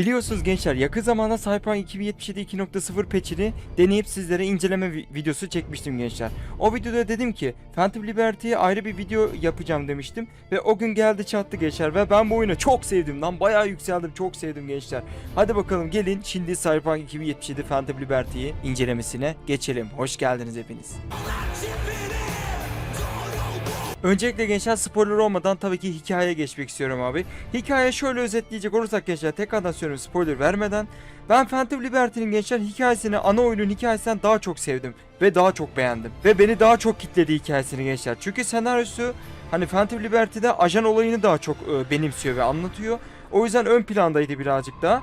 Biliyorsunuz gençler yakın zamanda Cyberpunk 2077 2.0 patch'ini deneyip sizlere inceleme vi- videosu çekmiştim gençler. O videoda dedim ki Phantom Liberty'ye ayrı bir video yapacağım demiştim ve o gün geldi çattı gençler ve ben bu oyunu çok sevdim lan bayağı yükseldim çok sevdim gençler. Hadi bakalım gelin şimdi Cyberpunk 2077 Phantom Liberty'yi incelemesine geçelim. Hoş geldiniz hepiniz. Öncelikle gençler spoiler olmadan tabii ki hikayeye geçmek istiyorum abi. Hikaye şöyle özetleyecek olursak gençler tekrardan söylüyorum spoiler vermeden. Ben Phantom Liberty'nin gençler hikayesini ana oyunun hikayesinden daha çok sevdim. Ve daha çok beğendim. Ve beni daha çok kitledi hikayesini gençler. Çünkü senaryosu hani Phantom Liberty'de ajan olayını daha çok e, benimsiyor ve anlatıyor. O yüzden ön plandaydı birazcık daha.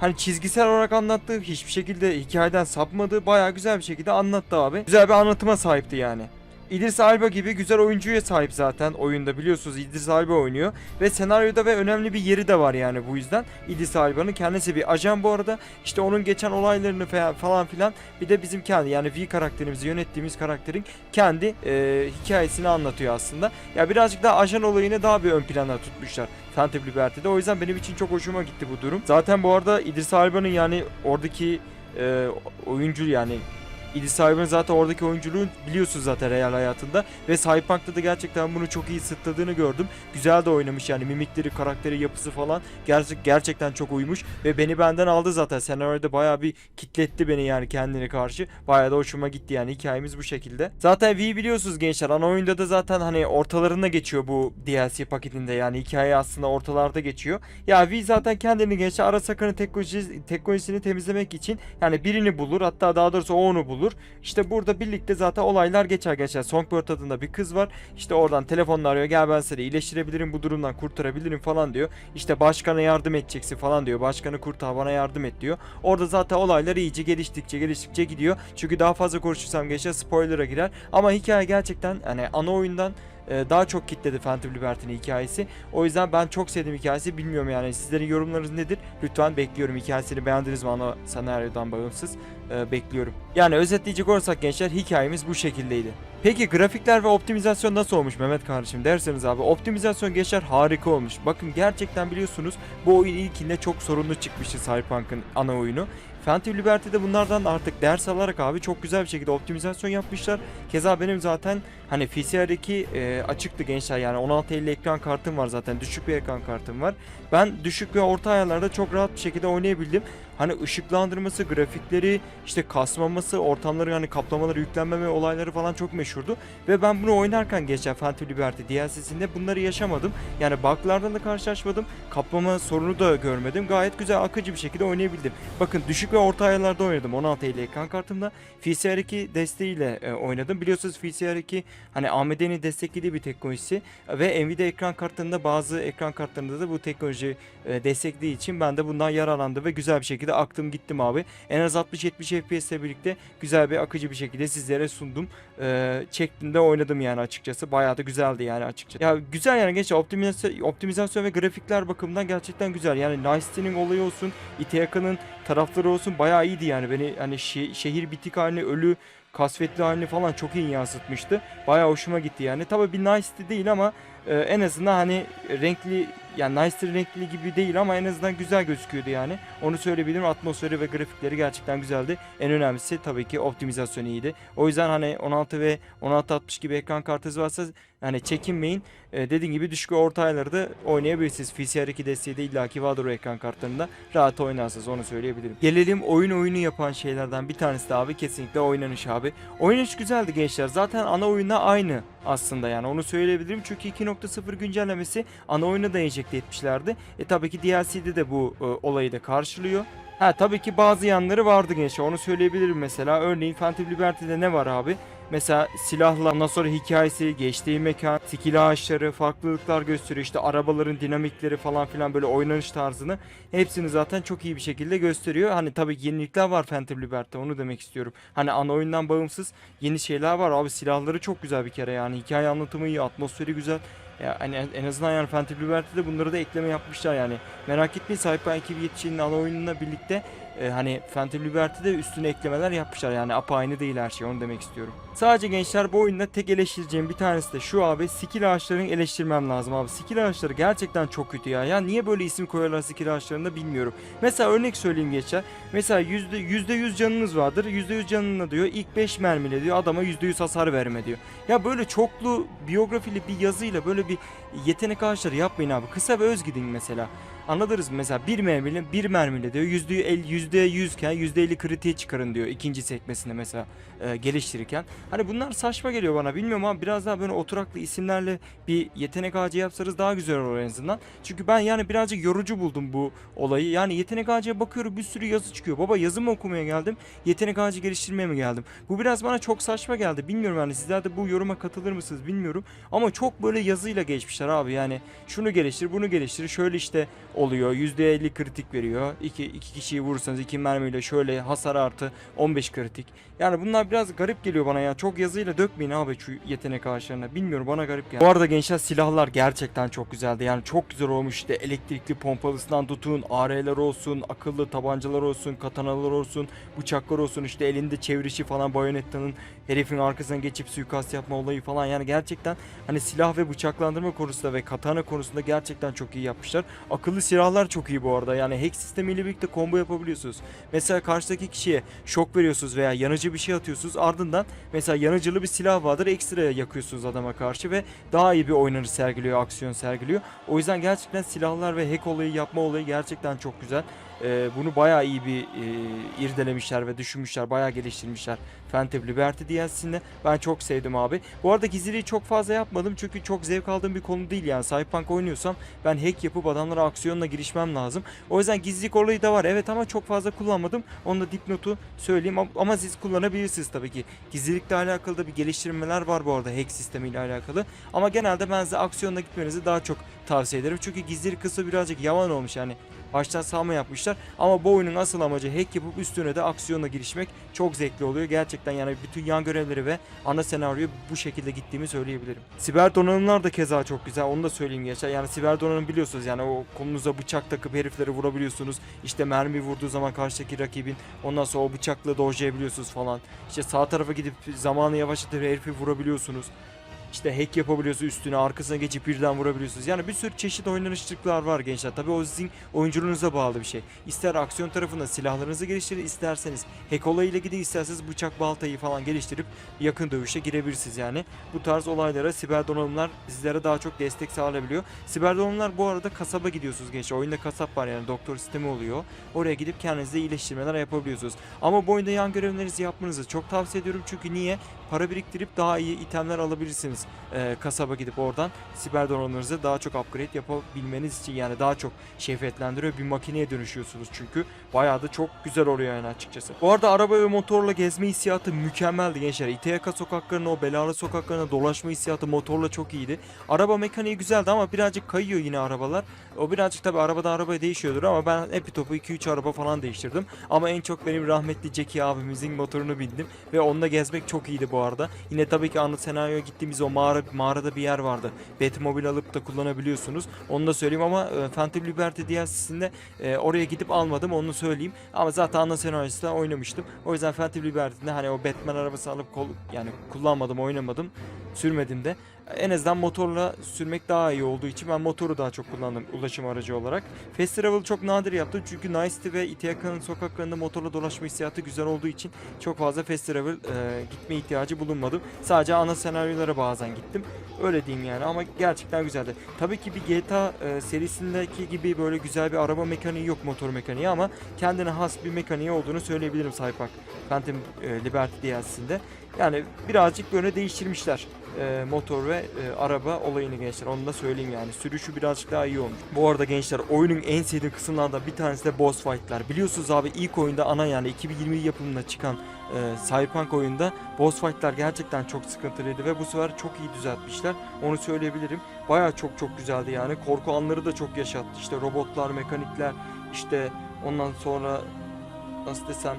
Hani çizgisel olarak anlattığı hiçbir şekilde hikayeden sapmadı. Bayağı güzel bir şekilde anlattı abi. Güzel bir anlatıma sahipti yani. İdris Elba gibi güzel oyuncuya sahip zaten oyunda biliyorsunuz İdris Elba oynuyor. Ve senaryoda ve önemli bir yeri de var yani bu yüzden İdris Elba'nın. Kendisi bir ajan bu arada. İşte onun geçen olaylarını fa- falan filan. Bir de bizim kendi yani V karakterimizi yönettiğimiz karakterin kendi e, hikayesini anlatıyor aslında. Ya birazcık daha ajan olayını daha bir ön plana tutmuşlar Phantom Liberty'de. O yüzden benim için çok hoşuma gitti bu durum. Zaten bu arada İdris Elba'nın yani oradaki e, oyuncu yani İdris Elba'nın zaten oradaki oyunculuğu biliyorsunuz zaten real hayatında ve Cyberpunk'ta da gerçekten bunu çok iyi sıtladığını gördüm. Güzel de oynamış yani mimikleri, karakteri, yapısı falan gerçek gerçekten çok uymuş ve beni benden aldı zaten. Senaryoda bayağı bir kitletti beni yani kendine karşı. Bayağı da hoşuma gitti yani hikayemiz bu şekilde. Zaten V biliyorsunuz gençler ana oyunda da zaten hani ortalarında geçiyor bu DLC paketinde yani hikaye aslında ortalarda geçiyor. Ya V zaten kendini gençler Arasaka'nın teknolojisi, teknolojisini temizlemek için yani birini bulur hatta daha doğrusu o onu bulur. İşte burada birlikte zaten olaylar geçer geçer. Songbird adında bir kız var. İşte oradan telefonla arıyor. Gel ben seni iyileştirebilirim bu durumdan kurtarabilirim falan diyor. İşte başkana yardım edeceksin falan diyor. Başkanı kurtar bana yardım et diyor. Orada zaten olaylar iyice geliştikçe geliştikçe gidiyor. Çünkü daha fazla konuşursam geçer spoiler'a girer. Ama hikaye gerçekten hani ana oyundan e, daha çok kitledi Phantom Liberty'nin hikayesi. O yüzden ben çok sevdim hikayesi. Bilmiyorum yani sizlerin yorumlarınız nedir? Lütfen bekliyorum. Hikayesini beğendiniz mi ana senaryodan bağımsız? E, bekliyorum. Yani özetleyecek olursak gençler hikayemiz bu şekildeydi. Peki grafikler ve optimizasyon nasıl olmuş Mehmet kardeşim derseniz abi optimizasyon gençler harika olmuş. Bakın gerçekten biliyorsunuz bu oyun ilkinde çok sorunlu çıkmıştı Cyberpunk'ın ana oyunu. Phantom Liberty'de bunlardan artık ders alarak abi çok güzel bir şekilde optimizasyon yapmışlar. Keza benim zaten hani FCR'deki e, açıktı gençler yani 1650 ekran kartım var zaten düşük bir ekran kartım var. Ben düşük ve orta ayarlarda çok rahat bir şekilde oynayabildim. Hani ışıklandırması, grafikleri, işte kasmaması, ortamları hani kaplamaları yüklenmeme olayları falan çok meşhurdu. Ve ben bunu oynarken geçen Phantom Liberty DLC'sinde bunları yaşamadım. Yani bug'lardan da karşılaşmadım. Kaplama sorunu da görmedim. Gayet güzel akıcı bir şekilde oynayabildim. Bakın düşük ve orta ayarlarda oynadım 1650 ekran kartımda. FCR2 desteğiyle e, oynadım. Biliyorsunuz FCR2 hani AMD'nin desteklediği bir teknolojisi ve Nvidia ekran kartlarında bazı ekran kartlarında da bu teknoloji e, desteklediği için ben de bundan yararlandım ve güzel bir şekilde aktım gittim abi. En az 60-70 FPS ile birlikte güzel bir akıcı bir şekilde sizlere sundum. E, çektim de oynadım yani açıkçası. Bayağı da güzeldi yani açıkçası. Ya güzel yani gençler optimizasyon, optimizasyon ve grafikler bakımından gerçekten güzel. Yani Nice Steam'in olayı olsun, İTYK'nın tarafları olsun bayağı iyiydi yani. Beni hani şe- şehir bitik halini, ölü kasvetli halini falan çok iyi yansıtmıştı. Bayağı hoşuma gitti yani. Tabii bir Nice değil ama e, en azından hani renkli yani Nice renkli gibi değil ama en azından güzel gözüküyordu yani. Onu söyleyebilirim. Atmosferi ve grafikleri gerçekten güzeldi. En önemlisi tabii ki optimizasyonu iyiydi. O yüzden hani 16 ve 1660 gibi ekran kartınız varsa hani çekinmeyin. Ee, dediğim gibi düşük ve orta ayarlarda oynayabilirsiniz. FCR2 desteği de illaki vardır o ekran kartlarında. Rahat oynarsınız onu söyleyebilirim. Gelelim oyun oyunu yapan şeylerden bir tanesi de abi kesinlikle oynanış abi. Oynanış güzeldi gençler. Zaten ana oyunla aynı aslında yani onu söyleyebilirim. Çünkü 2.0 güncellemesi ana oyunu da enjekte etmişlerdi. E tabii ki DLC'de de bu e, olayı da karşılıyor. Ha tabii ki bazı yanları vardı gençler onu söyleyebilirim mesela. Örneğin Phantom Liberty'de ne var abi? Mesela silahla ondan sonra hikayesi, geçtiği mekan, skill ağaçları, farklılıklar gösteriyor. İşte arabaların dinamikleri falan filan böyle oynanış tarzını hepsini zaten çok iyi bir şekilde gösteriyor. Hani tabii yenilikler var Phantom Liberty'de onu demek istiyorum. Hani ana oyundan bağımsız yeni şeyler var. Abi silahları çok güzel bir kere yani. Hikaye anlatımı iyi, atmosferi güzel. Ya en- en azından yani Phantom Liberty'de bunları da ekleme yapmışlar yani. Merak etmeyin Cyberpunk 2077'nin ana oyununa birlikte e, hani Phantom Liberty'de üstüne eklemeler yapmışlar. Yani apaynı değil her şey onu demek istiyorum. Sadece gençler bu oyunda tek eleştireceğim bir tanesi de şu abi skill ağaçlarını eleştirmem lazım abi. Skill ağaçları gerçekten çok kötü ya. Ya niye böyle isim koyuyorlar skill ağaçlarında bilmiyorum. Mesela örnek söyleyeyim gençler. Mesela yüzde, yüzde yüz canınız vardır. Yüzde yüz canına diyor. ilk 5 mermiyle diyor. Adama yüzde yüz hasar verme diyor. Ya böyle çoklu biyografili bir yazıyla böyle bir yetenek ağaçları yapmayın abi. Kısa ve öz gidin mesela. Anladınız mı? Mesela bir mermiyle bir mermiyle diyor yüzde el yüzde yüzken yüzde elli kritiğe çıkarın diyor ikinci sekmesinde mesela e, geliştirirken. Hani bunlar saçma geliyor bana bilmiyorum ama biraz daha böyle oturaklı isimlerle bir yetenek ağacı yapsanız daha güzel olur en azından. Çünkü ben yani birazcık yorucu buldum bu olayı. Yani yetenek ağacıya bakıyorum bir sürü yazı çıkıyor. Baba yazı mı okumaya geldim? Yetenek ağacı geliştirmeye mi geldim? Bu biraz bana çok saçma geldi. Bilmiyorum yani sizler de bu yoruma katılır mısınız bilmiyorum. Ama çok böyle yazıyla geçmişler abi yani. Şunu geliştir bunu geliştir. Şöyle işte oluyor. %50 kritik veriyor. İki, iki kişiyi vurursanız iki mermiyle şöyle hasar artı 15 kritik. Yani bunlar biraz garip geliyor bana ya. Çok yazıyla dökmeyin abi şu yetenek ağaçlarına. Bilmiyorum bana garip geldi. Bu arada gençler silahlar gerçekten çok güzeldi. Yani çok güzel olmuş işte elektrikli pompalısından tutun, AR'ler olsun, akıllı tabancalar olsun, katanalar olsun, bıçaklar olsun işte elinde çevrişi falan bayonettanın herifin arkasına geçip suikast yapma olayı falan yani gerçekten hani silah ve bıçaklandırma konusunda ve katana konusunda gerçekten çok iyi yapmışlar. Akıllı silahlar çok iyi bu arada. Yani hack sistemiyle birlikte combo yapabiliyorsunuz. Mesela karşıdaki kişiye şok veriyorsunuz veya yanıcı bir şey atıyorsunuz. Ardından mesela yanıcılı bir silah vardır. Ekstra yakıyorsunuz adama karşı ve daha iyi bir oynanış sergiliyor, aksiyon sergiliyor. O yüzden gerçekten silahlar ve hack olayı yapma olayı gerçekten çok güzel. Ee, bunu bayağı iyi bir e, irdelemişler ve düşünmüşler, bayağı geliştirmişler. Phantom Liberty DLC'sinde ben çok sevdim abi. Bu arada gizliliği çok fazla yapmadım çünkü çok zevk aldığım bir konu değil yani. Cyberpunk oynuyorsam ben hack yapıp adamlara aksiyonla girişmem lazım. O yüzden gizlilik olayı da var evet ama çok fazla kullanmadım. Onu da dipnotu söyleyeyim Am- ama siz kullanabilirsiniz tabii ki. Gizlilikle alakalı da bir geliştirmeler var bu arada hack sistemiyle alakalı. Ama genelde ben size aksiyonla gitmenizi daha çok tavsiye ederim. Çünkü gizlilik kısmı birazcık yavan olmuş yani baştan sağma yapmışlar. Ama bu oyunun asıl amacı hack yapıp üstüne de aksiyonla girişmek çok zevkli oluyor. Gerçekten yani bütün yan görevleri ve ana senaryoyu bu şekilde gittiğimi söyleyebilirim. Siber donanımlar da keza çok güzel. Onu da söyleyeyim gençler. Yani siber donanım biliyorsunuz yani o kolunuza bıçak takıp herifleri vurabiliyorsunuz. İşte mermi vurduğu zaman karşıdaki rakibin ondan sonra o bıçakla dojlayabiliyorsunuz falan. İşte sağ tarafa gidip zamanı yavaşlatıp herifi vurabiliyorsunuz. İşte hack yapabiliyorsunuz üstüne arkasına geçip birden vurabiliyorsunuz. Yani bir sürü çeşit oynanışlıklar var gençler. Tabi o sizin oyunculuğunuza bağlı bir şey. İster aksiyon tarafında silahlarınızı geliştirin isterseniz hack olayıyla gidin isterseniz bıçak baltayı falan geliştirip yakın dövüşe girebilirsiniz yani. Bu tarz olaylara siber donanımlar sizlere daha çok destek sağlayabiliyor. Siber donanımlar bu arada kasaba gidiyorsunuz gençler. Oyunda kasap var yani doktor sistemi oluyor. Oraya gidip kendinize iyileştirmeler yapabiliyorsunuz. Ama bu oyunda yan görevlerinizi yapmanızı çok tavsiye ediyorum. Çünkü niye? Para biriktirip daha iyi itemler alabilirsiniz e, kasaba gidip oradan siber donanımlarınızı daha çok upgrade yapabilmeniz için yani daha çok şehvetlendiriyor. Bir makineye dönüşüyorsunuz çünkü bayağı da çok güzel oluyor yani açıkçası. Bu arada araba ve motorla gezme hissiyatı mükemmeldi gençler. İTYK sokaklarına o belalı sokaklarına dolaşma hissiyatı motorla çok iyiydi. Araba mekaniği güzeldi ama birazcık kayıyor yine arabalar. O birazcık tabi arabadan arabaya değişiyordur ama ben epi topu 2-3 araba falan değiştirdim. Ama en çok benim rahmetli Jackie abimizin motorunu bindim ve onunla gezmek çok iyiydi bu arada. Yine tabii ki anı senaryoya gittiğimiz o mağara mağarada bir yer vardı. Batmobile alıp da kullanabiliyorsunuz. Onu da söyleyeyim ama e, Phantom Liberty DLC'sinde e, oraya gidip almadım onu söyleyeyim. Ama zaten ana senaryosunda oynamıştım. O yüzden Phantom Liberty'de hani o Batman arabası alıp kol, yani kullanmadım, oynamadım, sürmedim de. En azından motorla sürmek daha iyi olduğu için ben motoru daha çok kullandım ulaşım aracı olarak. Fast Travel'ı çok nadir yaptım çünkü Nice ve İTYK'nın sokaklarında motorla dolaşma hissiyatı güzel olduğu için çok fazla Fast Travel e, gitme ihtiyacı bulunmadım. Sadece ana senaryolara bazen gittim. Öyle diyeyim yani ama gerçekten güzeldi. Tabii ki bir GTA e, serisindeki gibi böyle güzel bir araba mekaniği yok motor mekaniği ama kendine has bir mekaniği olduğunu söyleyebilirim Cyberpunk Phantom e, Liberty DLC'sinde. Yani birazcık böyle değiştirmişler e, motor ve e, araba olayını gençler. Onu da söyleyeyim yani. Sürüşü birazcık daha iyi olmuş. Bu arada gençler oyunun en sevdiğim kısımlardan bir tanesi de boss fight'lar. Biliyorsunuz abi ilk oyunda ana yani 2020 yapımında çıkan e, Cyberpunk oyunda boss fight'lar gerçekten çok sıkıntılıydı ve bu sefer çok iyi düzeltmişler. Onu söyleyebilirim. Baya çok çok güzeldi yani. Korku anları da çok yaşattı. İşte robotlar, mekanikler, işte ondan sonra nasıl desem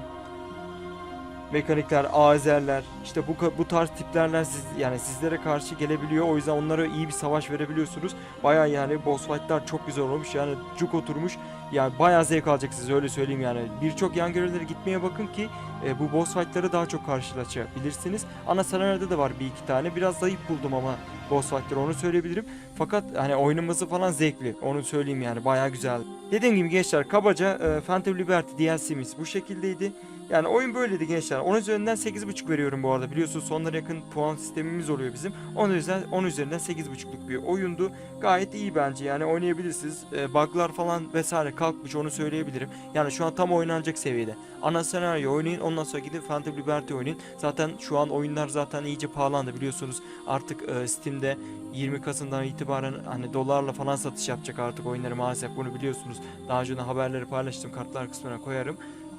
mekanikler, azerler işte bu bu tarz tiplerle siz yani sizlere karşı gelebiliyor. O yüzden onlara iyi bir savaş verebiliyorsunuz. Baya yani boss fight'lar çok güzel olmuş. Yani cuk oturmuş. Yani bayağı zevk alacaksınız öyle söyleyeyim yani. Birçok yan görevlere gitmeye bakın ki e, bu boss fight'ları daha çok karşılaşabilirsiniz. Ana senaryoda da var bir iki tane. Biraz zayıf buldum ama boss fight'ları onu söyleyebilirim. Fakat hani oynaması falan zevkli. Onu söyleyeyim yani bayağı güzel. Dediğim gibi gençler kabaca e, Phantom Liberty DLC'miz bu şekildeydi. Yani oyun böyleydi gençler. 10 üzerinden 8.5 veriyorum bu arada. Biliyorsunuz sonlara yakın puan sistemimiz oluyor bizim. 10 üzerinden 10 üzerinden 8.5'luk bir oyundu. Gayet iyi bence. Yani oynayabilirsiniz. E, bug'lar falan vesaire kalkmış onu söyleyebilirim. Yani şu an tam oynanacak seviyede. Ana senaryo oynayın. Ondan sonra gidip Phantom Liberty oynayın. Zaten şu an oyunlar zaten iyice pahalandı biliyorsunuz. Artık e, Steam'de 20 Kasım'dan itibaren hani dolarla falan satış yapacak artık oyunları maalesef bunu biliyorsunuz. Daha önce haberleri paylaştım kartlar kısmına koyarım.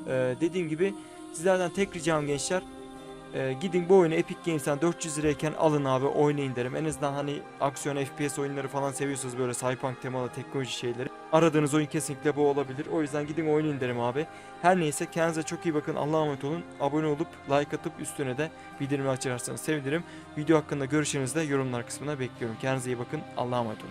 Ee, dediğim gibi sizlerden tek ricam gençler e, gidin bu oyunu Epic Games'ten 400 lirayken alın abi oynayın derim. En azından hani aksiyon FPS oyunları falan seviyorsanız böyle cyberpunk temalı teknoloji şeyleri. Aradığınız oyun kesinlikle bu olabilir. O yüzden gidin oynayın derim abi. Her neyse kendinize çok iyi bakın. Allah'a emanet olun. Abone olup like atıp üstüne de bildirimi açarsanız sevinirim. Video hakkında görüşlerinizi de yorumlar kısmına bekliyorum. Kendinize iyi bakın. Allah'a emanet olun.